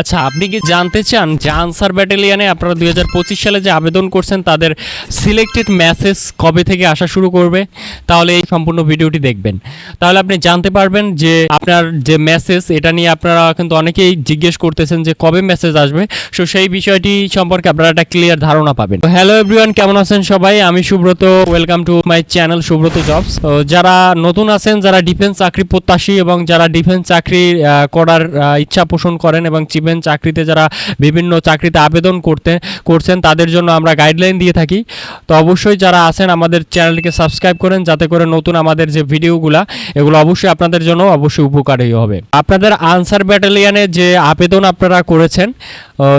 আচ্ছা আপনি কি জানতে চান যে আনসার ব্যাটালিয়ানে আপনারা দুই সালে যে আবেদন করছেন, তাদের সিলেক্টেড মেসেজ কবে থেকে আসা শুরু করবে? তাহলে এই সম্পূর্ণ ভিডিওটি দেখবেন। তাহলে আপনি জানতে পারবেন যে আপনার যে মেসেজ এটা নিয়ে আপনারা কিন্তু অনেকেই জিজ্ঞেস করতেছেন যে কবে মেসেজ আসবে। সো সেই বিষয়টি সম্পর্কে আপনারা একটা ক্লিয়ার ধারণা পাবেন। হ্যালো এভরিওয়ান কেমন আছেন সবাই? আমি Subrata welcome to my channel Subrata jobs যারা নতুন আছেন, যারা ডিফেন্স চাকরি প্রত্যাশী এবং যারা ডিফেন্স চাকরি করার ইচ্ছা পোষণ করেন এবং ডিফেন্স চাকরিতে যারা বিভিন্ন চাকরিতে আবেদন করতে, করছেন, তাদের জন্য আমরা গাইডলাইন দিয়ে থাকি। তো অবশ্যই যারা আছেন, আমাদের চ্যানেলকে সাবস্ক্রাইব করেন, যাতে করে নতুন আমাদের যে ভিডিওগুলা এগুলো অবশ্যই আপনাদের জন্য অবশ্যই উপকারী হবে। আপনাদের আনসার ব্যাটালিয়ানে যে আবেদন আপনারা করেছেন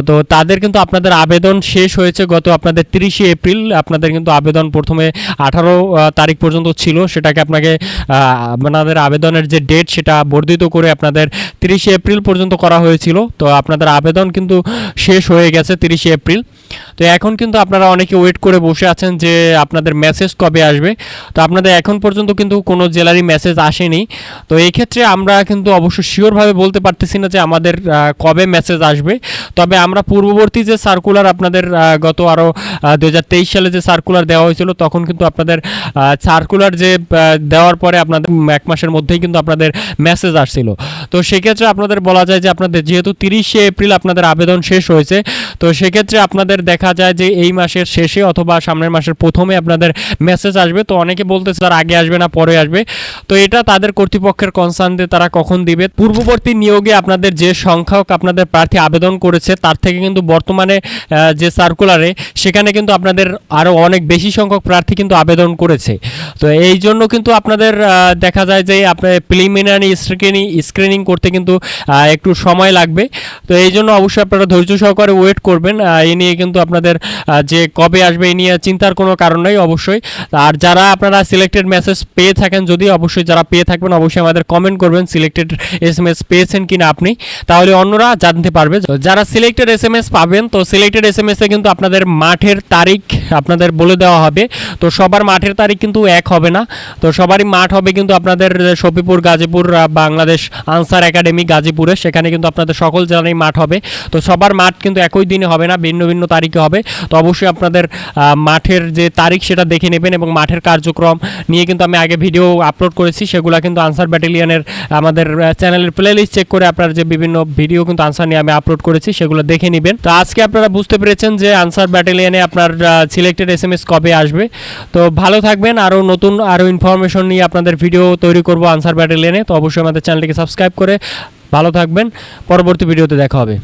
তো তাদের কিন্তু আপনাদের আবেদন শেষ হয়েছে গত আপনাদের তিরিশে এপ্রিল। আপনাদের কিন্তু আবেদন প্রথমে আঠারো তারিখ পর্যন্ত ছিল। সেটাকে আপনাকে আপনাদের আবেদনের যে ডেট সেটা বর্ধিত করে আপনাদের তিরিশে এপ্রিল পর্যন্ত করা হয়েছিল। তো আপনাদের আবেদন কিন্তু শেষ হয়ে গেছে তিরিশে এপ্রিল। তো এখন কিন্তু আপনারা অনেকে ওয়েট করে বসে আছেন যে আপনাদের মেসেজ কবে আসবে। তো আপনাদের এখন পর্যন্ত কিন্তু কোনো জেলারই মেসেজ আসেনি। তো এই ক্ষেত্রে আমরা কিন্তু অবশ্য শিওরভাবে বলতে পারতেছি না যে আমাদের কবে মেসেজ আসবে। তবে আমরা পূর্ববর্তী যে সার্কুলার আপনাদের গত আরও দু সালে যে সার্কুলার দেওয়া হয়েছিল, তখন কিন্তু আপনাদের সার্কুলার যে দেওয়ার পরে আপনাদের এক মাসের মধ্যেই কিন্তু আপনাদের মেসেজ আসছিল। তো সেক্ষেত্রে আপনাদের বলা যায় যে আপনাদের যেহেতু তিরিশে এপ্রিল আপনাদের আবেদন শেষ হয়েছে। তো সেক্ষেত্রে আপনাদের দেখা যায় যে এই মাসের শেষে অথবা সামনের মাসের প্রথমে আপনাদের মেসেজ আসবে। তো অনেকে বলতেছে তার আগে আসবে না, পরে আসবে। তো এটা তাদের কর্তৃপক্ষের কনসার্ন তারা কখন দিবে। পূর্ববর্তী নিয়োগে আপনাদের যে সংখ্যক আপনাদের প্রার্থী আবেদন করেছে, তার থেকে কিন্তু বর্তমানে যে সার্কুলারে সেখানে কিন্তু আপনাদের আরও অনেক বেশি সংখ্যক প্রার্থী কিন্তু আবেদন করেছে। তো এই জন্য কিন্তু আপনাদের দেখা যায় যে আপনার প্রিলিমিনারি স্ক্রিনিং স্ক্রিনিং করতে কিন্তু একটু সময় লাগবে। তো এই জন্য অবশ্যই আপনারা ধৈর্য সহকারে ওয়েট করবেন। এই নিয়ে কিন্তু আপনাদের যে কবে আসবে এই নিয়ে চিন্তার কোনো কারণ নেই অবশ্যই। আর যারা আপনারা সিলেক্টেড মেসেজ পেয়ে থাকেন, যদি অবশ্যই যারা পেয়ে থাকবেন, অবশ্যই আমাদের কমেন্ট করবেন সিলেক্টেড এস এম এস পেয়েছেন কিনা আপনি। তাহলে অন্যরা জানতে পারবে। যারা সিলেক্টেড এস এম এস পাবেন, তো সিলেক্টেড এস এম এসে কিন্তু আপনাদের মাঠের তারিখ আপনাদের বলে দেওয়া হবে। তো সবার মাঠের তারিখ কিন্তু এক হবে না। তো সবারই মাঠ হবে কিন্তু আপনাদের সফিপুর গাজীপুর বাংলাদেশ আনসার একাডেমি গাজীপুরে। সেখানে কিন্তু আপনাদের সকল জেলারই মাঠ হবে। তো সবার মাঠ কিন্তু একই দিনে হবে না, ভিন্ন ভিন্ন তারিখে হবে। তো অবশ্যই আপনাদের মাঠের যে তারিখ সেটা দেখে নেবেন এবং মাঠের কার্যক্রম নিয়ে কিন্তু আমি আগে ভিডিও আপলোড করেছি, সেগুলো কিন্তু আনসার ব্যাটালিয়নের আমাদের চ্যানেলের প্লেলিস্ট চেক করে আপনার যে বিভিন্ন ভিডিও কিন্তু আনসার নিয়ে আমি আপলোড করেছি, সেগুলো দেখে নেবেন। তো আজকে আপনারা বুঝতে পেরেছেন যে আনসার ব্যাটালিয়নে আপনার সিলেক্টেড এস এম এস কবে আসবে। তো ভালো থাকবেন, আরও নতুন, আরও ইনফরমেশন নিয়ে আপনাদের ভিডিও তৈরি করব আনসার ব্যাটালিয়নে তো অবশ্যই আমাদের চ্যানেলটিকে সাবস্ক্রাইব করে ভালো থাকবেন পরবর্তী ভিডিওতে দেখা হবে।